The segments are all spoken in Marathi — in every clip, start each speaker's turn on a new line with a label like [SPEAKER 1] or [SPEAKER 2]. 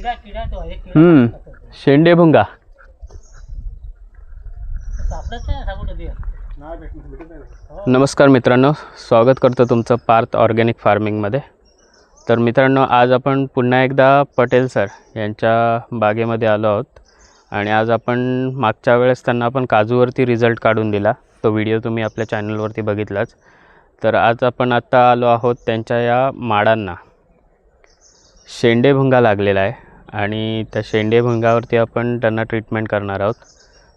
[SPEAKER 1] किडा किडा तो आहे किडा
[SPEAKER 2] हम्म. शेंडे भुंगा.
[SPEAKER 1] सापडत नाही हो.
[SPEAKER 2] नमस्कार मित्रांनो स्वागत करतो तुमचं पार्थ ऑर्गॅनिक फार्मिंगमध्ये. तर मित्रांनो आज आपण पुन्हा एकदा पटेल सर यांच्या बागेमध्ये आलो आहोत. आणि आज आपण मागच्या वेळेस त्यांना आपण काजूवरती रिझल्ट काढून दिला. तो व्हिडिओ तुम्ही आपल्या चॅनलवरती बघितलाच. तर आज आपण आत्ता आलो आहोत त्यांच्या या माडांना. शेंडेभुंगा लागलेला आहे. आणि त्या शेंडेभुंगावरती आपण त्यांना ट्रीटमेंट करणार आहोत.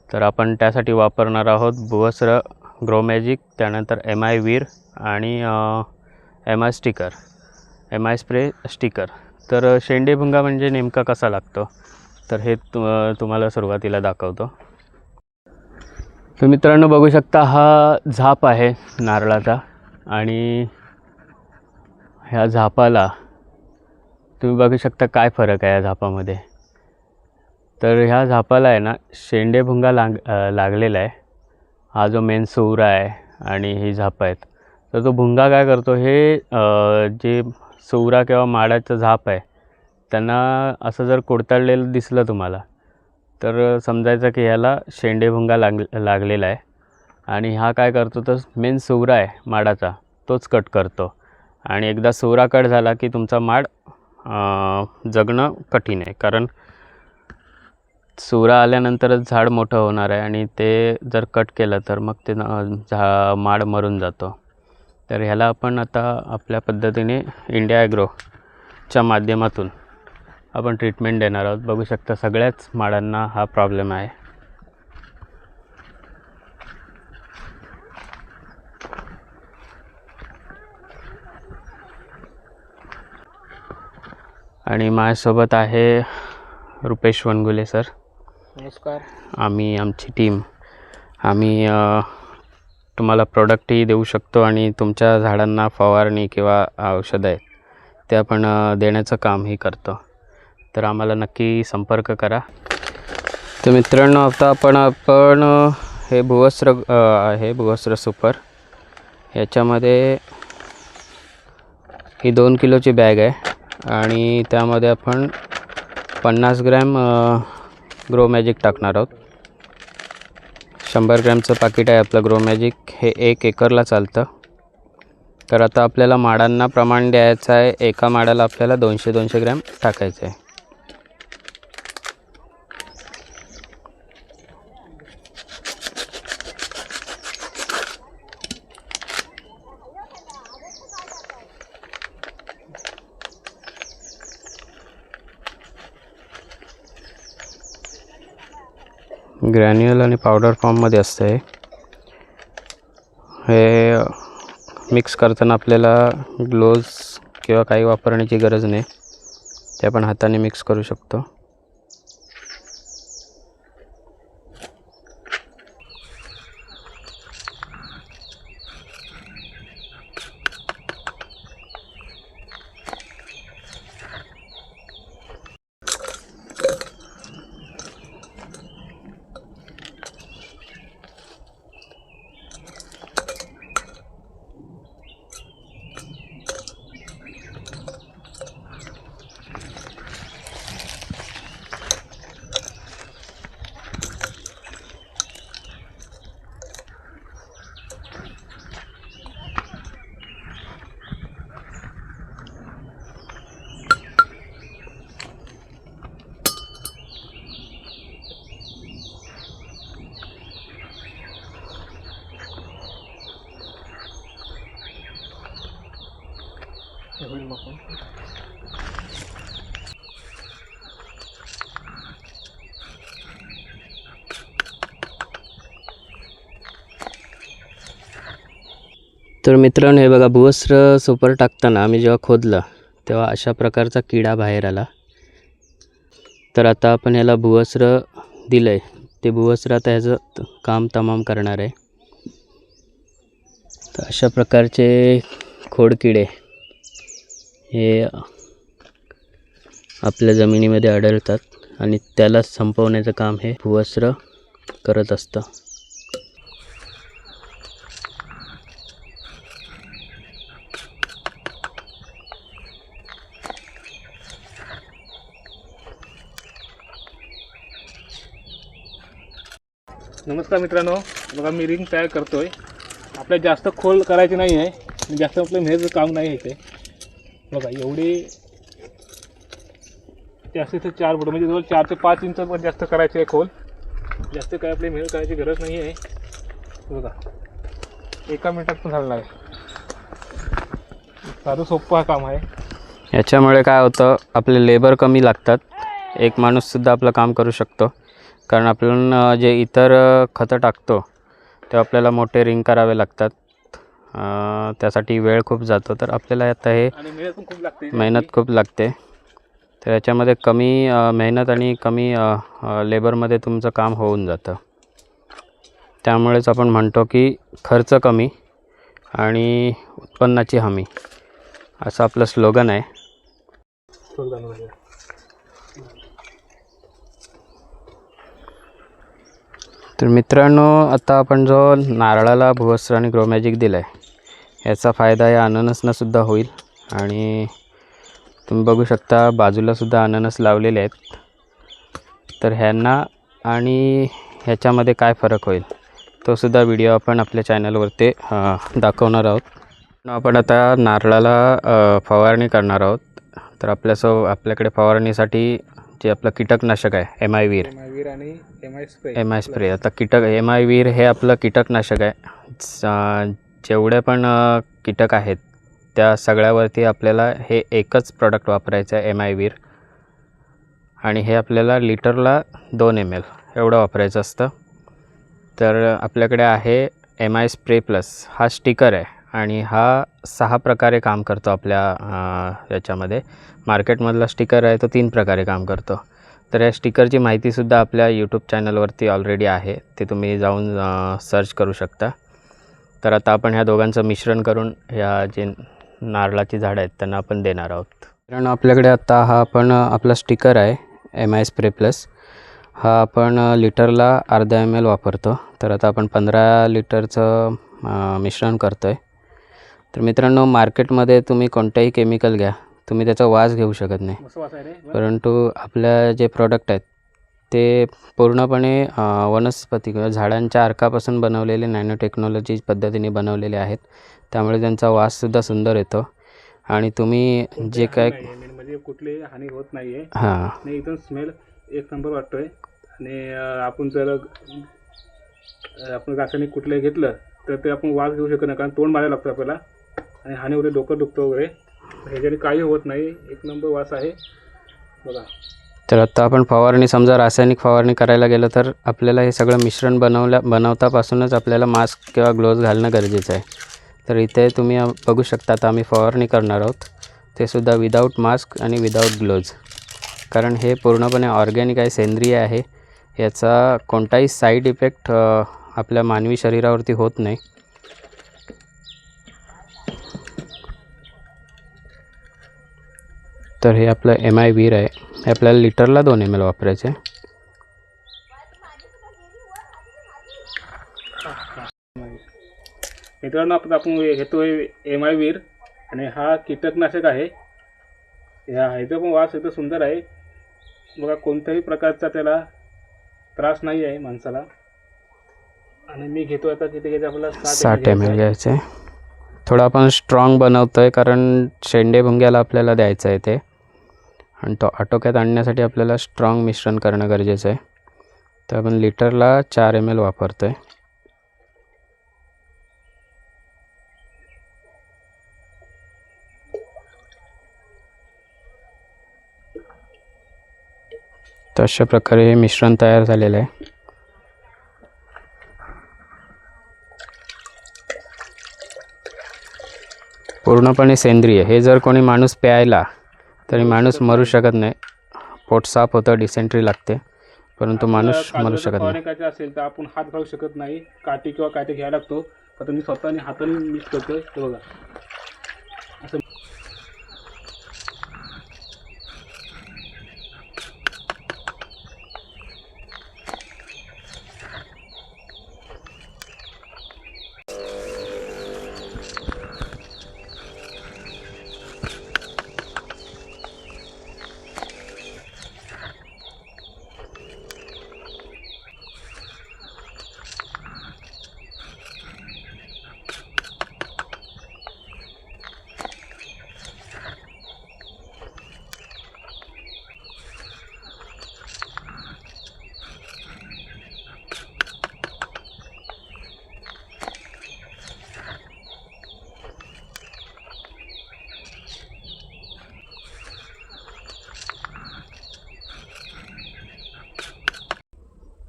[SPEAKER 2] तर आपण त्यासाठी वापरणार आहोत भुवस्र ग्रोमॅजिक त्यानंतर एम आय वीर आणि M I sticker. M I spray sticker. तर शेंडेभुंगा म्हणजे नेमका कसा लागतो? तर हे तु तुम्हाला सुरुवातीला दाखवतो. तर मित्रांनो बघू शकता हा झाप आहे नारळाचा आणि ह्या झापाला तुम्ही बघू शकता काय फरक आहे या झापामध्ये. तर ह्या झापाला आहे ना शेंडेभुंगा लाग लागलेला आहे. हा जो मेन सोवरा आहे आणि ही झाप आहेत. तर तो भुंगा काय करतो हे जे सोवरा किंवा माडाचं झाप आहे त्यांना असं जर कोडताळलेलं दिसलं तुम्हाला तर समजायचं की ह्याला शेंडेभुंगा लाग लागलेला आहे. आणि हा काय करतो तर मेन सोवरा आहे माडाचा तोच कट करतो. आणि एकदा सोवरा कट झाला की तुमचा माड जगणं कठीण आहे. कारण सुरा आल्यानंतरच झाड मोठं होणार आहे आणि ते जर कट केलं तर मग ते झा माड मरून जातो. तर ह्याला आपण आता आपल्या पद्धतीने इंडिया ॲग्रोच्या माध्यमातून आपण ट्रीटमेंट देणार आहोत. बघू शकता सगळ्याच माडांना हा प्रॉब्लेम आहे. आणि माझ्यासोबत आहे रुपेश वनगुले सर.
[SPEAKER 1] नमस्कार.
[SPEAKER 2] आम्ही आमची टीम. आम्ही तुम्हाला प्रोडक्टही देऊ शकतो आणि तुमच्या झाडांना फवारणी किंवा औषधं आहेत ते आपण अ, देण्याचं कामही करतो. तर आम्हाला नक्की संपर्क करा. तर मित्रांनो आता आपण आपण हे भुवस्त्र आहे भुवस्त्र सुपर. ह्याच्यामध्ये ही दोन किलोची बॅग आहे. आणि त्यामध्ये आपण पन्नास ग्रॅम ग्रो मॅजिक टाकणार आहोत. शंभर ग्रॅमचं पाकिट आहे आपलं ग्रो मॅजिक. हे एक एकरला चालतं. तर आता आपल्याला माडांना प्रमाण द्यायचं आहे. एका माडाला आपल्याला दोनशे दोनशे ग्रॅम टाकायचं आहे. ग्रॅन्युअल आणि पावडर फॉर्ममध्ये असतं. आहे हे मिक्स करताना आपल्याला ग्लोव्ज किंवा काही वापरण्याची गरज नाही. ते आपण हाताने मिक्स करू शकतो. तर मित्रांनो हे बघा भुवस्त्र सुपर टाकताना आम्ही जेव्हा खोदलं तेव्हा अशा प्रकारचा किडा बाहेर आला. तर आता आपण याला भुवस्त्र दिलं आहे ते भुवस्त्र आता ह्याचं काम तमाम करणार आहे. तर अशा प्रकारचे खोडकिडे हे आपल्या जमिनीमध्ये आढळतात आणि त्याला संपवण्याचं काम हे भुवस्त्र करत असतं.
[SPEAKER 1] नमस्कार मित्रांनो. बघा मी रिंग तयार करतोय. आपल्या जास्त खोल करायची नाही आहे. जास्त आपलं मेहनतीचं काम नाही इथे. बघा एवढी जास्त इथे चार फुट म्हणजे जवळ चार ते पाच इंच पण जास्त करायचे आहे खोल. जास्त काय आपली मेहनत करायची गरज नाही आहे. बघा एका मिनिटात पण झालं आहे साधं सोपं हा काम आहे.
[SPEAKER 2] याच्यामुळे काय होतं आपले लेबर कमी लागतात. एक माणूससुद्धा आपलं काम करू शकतो. कारण आपण जे इतर खतं टाकतो ते आपल्याला मोठे रिंग करावे लागतात. त्यासाठी वेळ खूप जातो. तर आपल्याला आता हे
[SPEAKER 1] मेहनत खूप लागते.
[SPEAKER 2] तर याच्यामध्ये कमी मेहनत आणि कमी लेबरमध्ये तुमचं काम होऊन जातं. त्यामुळेच आपण म्हणतो की खर्च कमी आणि उत्पन्नाची हमी. असं आपलं स्लोगन आहे
[SPEAKER 1] खूप जाणून आहे.
[SPEAKER 2] तर मित्रांनो आता आपण जो नारळाला भुवस्त्र आणि ग्रोमॅजिक दिलं आहे याचा फायदा या अननसनासुद्धा होईल. आणि तुम्ही बघू शकता बाजूलासुद्धा अननस लावलेले आहेत. तर ह्यांना आणि ह्याच्यामध्ये काय फरक होईल तोसुद्धा व्हिडिओ आपण आपल्या चॅनलवरती दाखवणार आहोत. आपण आता नारळाला फवारणी करणार आहोत. तर आपल्यासो आपल्याकडे फवारणीसाठी जे आपलं कीटकनाशक आहे M I Veer.
[SPEAKER 1] M I Veer आणि M I spray
[SPEAKER 2] M I spray आता कीटक एम आय वीर हे आपलं कीटकनाशक आहे. जेवढे पण कीटक आहेत त्या सगळ्यावरती आपल्याला हे एकच प्रॉडक्ट वापरायचं आहे एम आय वीर. आणि हे आपल्याला लिटरला दोन एम एल एवढं वापरायचं असतं. तर आपल्याकडे आहे एम आय स्प्रे प्लस हा स्टिकर आहे. आणि हा सहा प्रकारे काम करतो आपल्या याच्यामध्ये. मार्केटमधला स्टिकर आहे तो तीन प्रकारे काम करतो. तर या स्टिकरची माहितीसुद्धा आपल्या यूट्यूब चॅनलवरती ऑलरेडी आहे. ते तुम्ही जाऊन सर्च करू शकता. तर आता आपण ह्या दोघांचं मिश्रण करून ह्या जे नारळाची झाडं आहेत त्यांना आपण देणार आहोत. कारण आपल्याकडे आता हा आपण आपला स्टिकर आहे एम आय स्प्रे प्लस हा आपण लिटरला अर्धा एम एल वापरतो. तर आता आपण पंधरा लिटरचं मिश्रण करतो आहे तर मित्रांनो मार्केटमध्ये तुम्ही कोणत्याही केमिकल घ्या तुम्ही त्याचा वास घेऊ शकत नाही.
[SPEAKER 1] आहे
[SPEAKER 2] परंतु आपल्या जे प्रॉडक्ट आहेत ते पूर्णपणे वनस्पती किंवा झाडांच्या अर्कापासून बनवलेले नॅनो टेक्नॉलॉजी पद्धतीने बनवलेले आहेत. त्यामुळे त्यांचा वाससुद्धा सुंदर येतो. आणि तुम्ही जे काय
[SPEAKER 1] म्हणजे कुठलीही हानी होत नाहीये.
[SPEAKER 2] हां.
[SPEAKER 1] आणि एकदम स्मेल एक नंबर वाटतोय. आणि अं, आपण जर आपण रासायनिक कुठलंही घेतलं तर ते आपण वास घेऊ शकत नाही कारण तोंड मारायला लागतं आपल्याला. आणि हाने वगैरे डोकं दुखतं वगैरे. ह्याच्याने काही होत नाही एक नंबर वास आहे. बघा.
[SPEAKER 2] तर आता आपण फवारणी समजा रासायनिक फवारणी करायला गेलं तर आपल्याला हे सगळं मिश्रण बनवल्या बनवतापासूनच आपल्याला मास्क किंवा ग्लोव्ज घालणं गरजेचं आहे. तर इथे तुम्ही बघू शकता आता आम्ही फवारणी करणार आहोत. ते सुद्धा विदाऊट मास्क आणि विदाऊट ग्लोव्ज कारण हे पूर्णपणे ऑर्गॅनिक आहे सेंद्रिय आहे. याचा कोणताही साईड इफेक्ट आपल्या मानवी शरीरावरती होत नाही. तर हे आपलं एम आय वीर आहे हे आपल्याला लिटरला दोन एम एल वापरायचे आहे.
[SPEAKER 1] मित्रांनो आपण आपण घेतोय एम आय वीर आणि हा कीटकनाशक आहे ह्या ह्याचा पण वास एकदम सुंदर आहे बघा कोणत्याही प्रकारचा त्याला त्रास नाही आहे माणसाला आणि मी घेतो आता किती घ्यायचं आपल्याला
[SPEAKER 2] साठ एम एल
[SPEAKER 1] घ्यायचं आहे.
[SPEAKER 2] घ्यायचे आहे. थोडं आपण स्ट्रॉंग बनवतो आहे कारण शेंडे भुंग्याला आपल्याला द्यायचं आहे ते आणि तो आटोक्यात आणण्यासाठी आपल्याला स्ट्रॉंग मिश्रण करणं गरजेचं आहे. तर आपण लिटरला चार एम एल वापरतो आहे तर अशा प्रकारे हे मिश्रण तयार झालेलं आहे. पूर्णपणे सेंद्रिय. हे जर कोणी माणूस प्यायला तरी माणूस मरू शकत नाही. पोट साफ होतं डिसेंट्री लागते. परंतु माणूस मरू शकत नाही.
[SPEAKER 1] असेल तर आपण हात घालू शकत नाही. काठी किंवा काठी घ्यायला लागतो. आता मी स्वतःने हाताने मिक्स करतोय. हे बघा.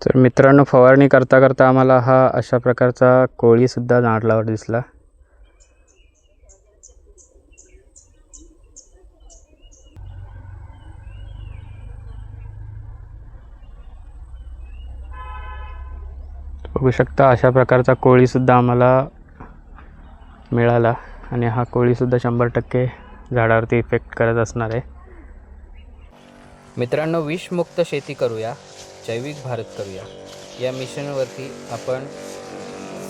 [SPEAKER 2] तर मित्रांनो फवारणी करता करता आम्हाला हा अशा प्रकारचा कोळीसुद्धा नाडलावर दिसला. बघू शकता अशा प्रकारचा कोळीसुद्धा आम्हाला मिळाला आणि हा कोळीसुद्धा शंभर टक्के झाडावरती इफेक्ट करत असणार आहे. मित्रांनो विषमुक्त शेती करूया. जैविक भारत करूया. या मिशनवरती आपण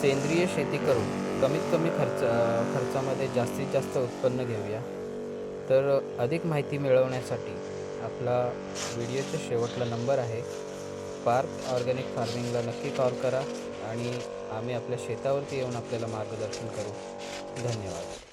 [SPEAKER 2] सेंद्रिय शेती करून कमीत कमी खर्च खर्चामध्ये जास्तीत जास्त उत्पन्न घेऊया. तर अधिक माहिती मिळवण्यासाठी आपला व्हिडिओच्या शेवटला नंबर आहे. पार्क ऑर्गॅनिक फार्मिंगला नक्की कॉल करा आणि आम्ही आपल्या शेतावरती येऊन आपल्याला मार्गदर्शन करू. धन्यवाद.